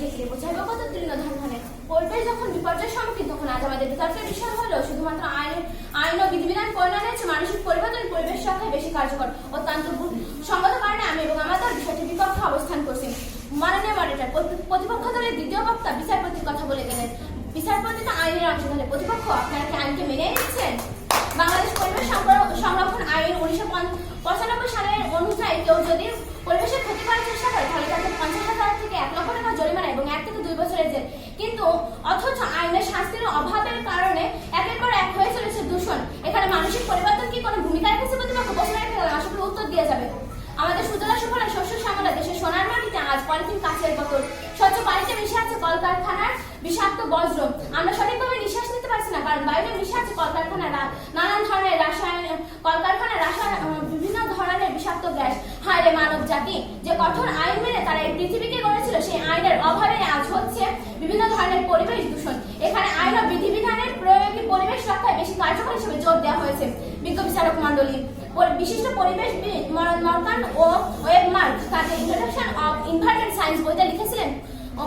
ডেকে বোঝাইব কত ধান ধানে পরিবেশ যখন বিপর্যয়ের সম্মুখীন, তখন আজ আমাদের বিতর্কের বিষয় হলো শুধুমাত্র আইন আইন ও বিধিবিধান প্রণয়নের চেয়ে মানসিক পরিবর্তন পরিবেশ রক্ষায় বেশি কার্যকর। অত্যন্ত সঙ্গত কারণে আমি এবং আমার দল বিষয়টির বিপক্ষে অবস্থান করছি। মাননীয় মডারেটর প্রতিপক্ষ দলের দ্বিতীয় বক্তা বিচারপতির কথা বলে গেলেন। বিচারপতি আইনের অংশ, তাহলে প্রতিপক্ষ আপনারা কি আইনকে মেনে নিচ্ছেন? বাংলাদেশ পরিবেশ সংর- সংরক্ষণ আইন উনিশশো পঁচানব্বই সালের অনুযায়ী কেউ যদি পরিবেশের ক্ষতি করার চেষ্টা করে, তাহলে তাকে পঞ্চাশ হাজার থেকে এক লক্ষ টাকা জরিমানা এবং এক থেকে দুই বছরের জেল। কিন্তু অথচ আইনের শাস্তির অভাবের কারণে একের পর এক হয়ে চলেছে দূষণ। এখানে মানসিক পরিবর্তন কি কোনো ভূমিকা রেখেছে প্রতিপক্ষ প্রশ্ন রেখে আশা উত্তর দিয়ে যাবে। আমাদের সুজলা সুফলা শস্য শ্যামলা দেশের সোনার মাটিতে আজ পলিথিন, কাঁচের বোতল, স্বচ্ছ পানিতে মিশে আছে কলকারখানার বিষাক্ত বজ্র। আমরা সঠিকভাবে নিঃশ্বাস নিতে পারছি না, কারণ বায়ুতে মিশে আছে কলকারখানার নানান ধরনের রাসায়ন কলকারখানার রাসায়ন বিষাক্ত গ্যাস। হায় রে মানব জাতি, যে কঠোর আইন মেনে তারা এই পৃথিবীকে গড়েছিল, সেই আইনের অভাবে আজ হচ্ছে বিভিন্ন ধরনের পরিবেশ দূষণ। এখানে আইন ও বিধিবিধানের প্রয়োগে পরিবেশ রক্ষায় বেশি কার্যকর হিসেবে জোর দেওয়া হয়েছে, বিজ্ঞ বিচারক মন্ডলী বিশিষ্ট পরিবেশ মর- মর্গান ও ওয়েবমার্ক তাদের ইন্ট্রোডাকশন অফ এনভায়রনমেন্ট সায়েন্স বইতে লিখেছিলেন।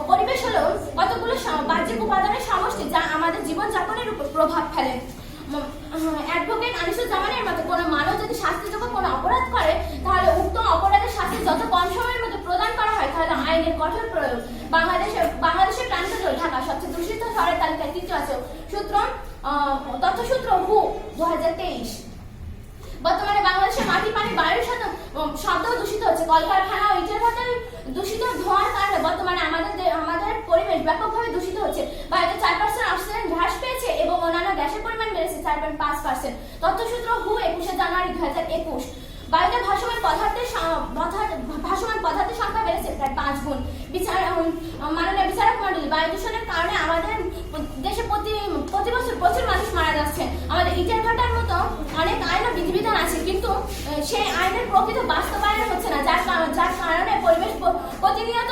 পরিবেশ হলো কতগুলো বাহ্যিক উপাদানের সমষ্টি যা আমাদের জীবনযাপনের উপর প্রভাব ফেলে। অ্যাডভোকেট আনিসুজ্জামানের মতে কোনো মানব যদি শাস্তিযোগ্য কোনো অপরাধ করে তাহলে উক্ত অপরাধের শাস্তি যত কম সময়ের মধ্যে প্রদান করা হয় তাহলে আইনের কঠোর প্রয়োগ বাংলাদেশের বাংলাদেশের প্রাণকেন্দ্র ঢাকা সবচেয়ে দূষিত শহরের তালিকায় তৃতীয় আছে সূত্র আহ, তথ্যসূত্র হু দু হাজার তেইশ। বর্তমানে বাংলাদেশের মাটি পানি বায়ুর সাথে শব্দ দূষিত হচ্ছে। কলকারখানা ও ইটের ভাটার দূষিত ধোঁয়ার কারণে বর্তমানে আমাদের আমাদের পরিবেশ ব্যাপকভাবে দূষিত হচ্ছে। বায়ুতে চার পার্সেন্ট অক্সিজেন হ্রাস পেয়েছে এবং অন্যান্য গ্যাসের পরিমাণ বেড়েছে চার পয়েন্ট পাঁচ পার্সেন্ট তথ্যসূত্র হু, একুশে জানুয়ারি দু হাজার একুশ। বায়ুতে ভাসমান পদার্থের সং- পদার্থ- ভাসমান পদার্থের সংখ্যা বেড়েছে প্রায় পাঁচ গুণ। বিচার মাননীয় বিচারক মন্ডলী বায়ু দূষণের কারণে আমাদের দেশে প্রতি প্রতি বছর প্রচুর মানুষ মারা যাচ্ছে। আমাদের ইটের ভাটার মতো অনেক আইন ও বিধিবিধান আছে, কিন্তু সেই আইনের প্রকৃত বাস্তবায়ন হচ্ছে না, যার যার কারণে পরিবেশ প্রতিনিয়ত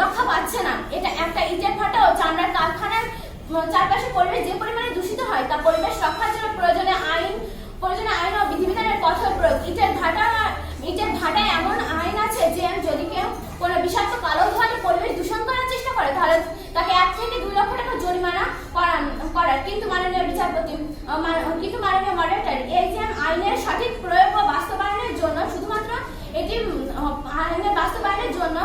রক্ষা পাচ্ছে না। এটা একটা ইটের ভাটা ও চামড়ার কারখানার চারপাশে পরিবেশ যে পরিমাণে দূষিত হয়, তা পরিবেশ রক্ষার জন্য প্রয়োজনে আইন প্রয়োজনে আইন ও বিধিবিধানের কঠোর প্রয়োগ। ইটের ভাটা, ইটের ভাটায় এমন আইন আছে যে যদি কেউ কোনো বিষাক্ত কালো ধোঁয়াতে পরিবেশ দূষণ করার চেষ্টা করে, তাহলে তাকে এক থেকে দুই লক্ষ টাকা জরিমানা করান, করার। কিন্তু মাননীয় বিচারপতি কিন্তু মাননীয় মডারেটর এই যে আইনের সঠিক প্রয়োগ ও বাস্তবায়নের জন্য শুধুমাত্র এটি আইনের বাস্তবায়নের জন্য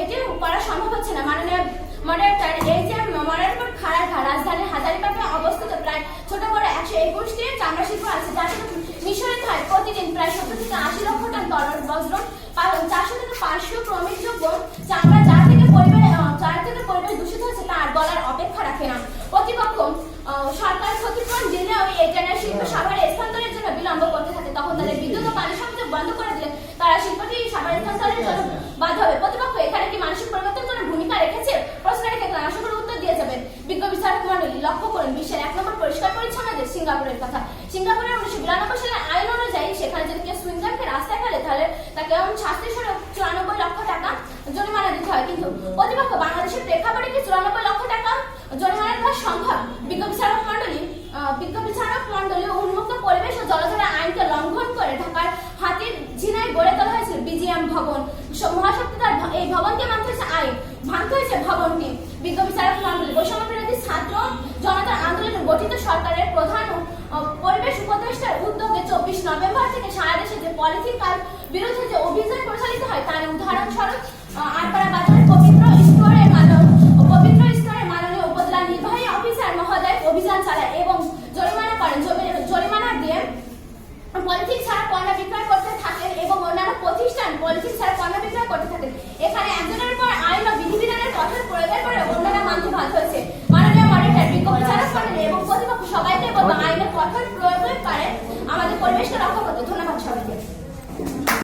এটি করা সম্ভব হচ্ছে না। মাননীয় মডারেটর এই যে মডারেটর খাড়াঘা রাজধানীর হাজারিবাগে অবস্থিত প্রায় ছোট বড় একশো একুশটি চামড়া শিল্প আছে, যার সাথে মিশরের হয়। প্রতিদিন প্রায় সত্তর আশি লক্ষ টন তরল বজ্র পা- চারশো থেকে পাঁচশো ক্রমিক যোগ্য চামড়া যার থেকে পরিবেশ আহ, যার থেকে পরিবেশ দূষিত হচ্ছে তার বলার অপেক্ষা রাখে না প্রতিপক্ষ আহ, সরকার ক্ষতিপূরণ দিলেও এই ট্রেনের শিল্প সাভারে স্থানান্তরের জন্য বিলম্ব করতে থাকে তখন তাদের বিদ্যুৎ ও পানি সংযোগ বন্ধ করে দিলে তারা বাধ্য হবে প্রতিপক্ষ এখানে কি মানসিক পরিবর্তন কোনো ভূমিকা রেখেছে প্রশ্ন রেখে গেলাম আশা করি উত্তর দিয়ে যাবেন বিজ্ঞ বিচারক মন্ডলী লক্ষ্য করুন বিশ্বের এক নম্বর পরিষ্কার পরিচ্ছন্ন দেশ সিঙ্গাপুরের কথা সিঙ্গাপুরের উনিশশো বিরানব্বই সালের আইন অনুযায়ী সেখানে যদি কেউ সুইঙ্গারকে রাস্তায় ফেলে তাহলে তাকে শাস্তি স্বরূপ চুরানব্বই লক্ষ টাকা জরিমানা দিতে হয় কিন্তু প্রতিপক্ষ বাংলাদেশের প্রেক্ষাপটে কি চুরানব্বই লক্ষ টাকা জরিমানা দেওয়া সম্ভব বিজ্ঞ বিচারক মন্ডলী বিজ্ঞ বিচারক মন্ডলী ভবন। মহাশক্তি তার এই ভবনকে মানতে হয়েছে আইন। ভাঙতে হয়েছে ভবনটি। বিজ্ঞ বিচারক বৈষম্য বিরোধী ছাত্র জনতার আন্দোলনের গঠিত সরকারের প্রধান পরিবেশ উপদেষ্টার উদ্যোগে চব্বিশ নভেম্বর থেকে সারা দেশে যে পলিথিন কার বিরুদ্ধে policy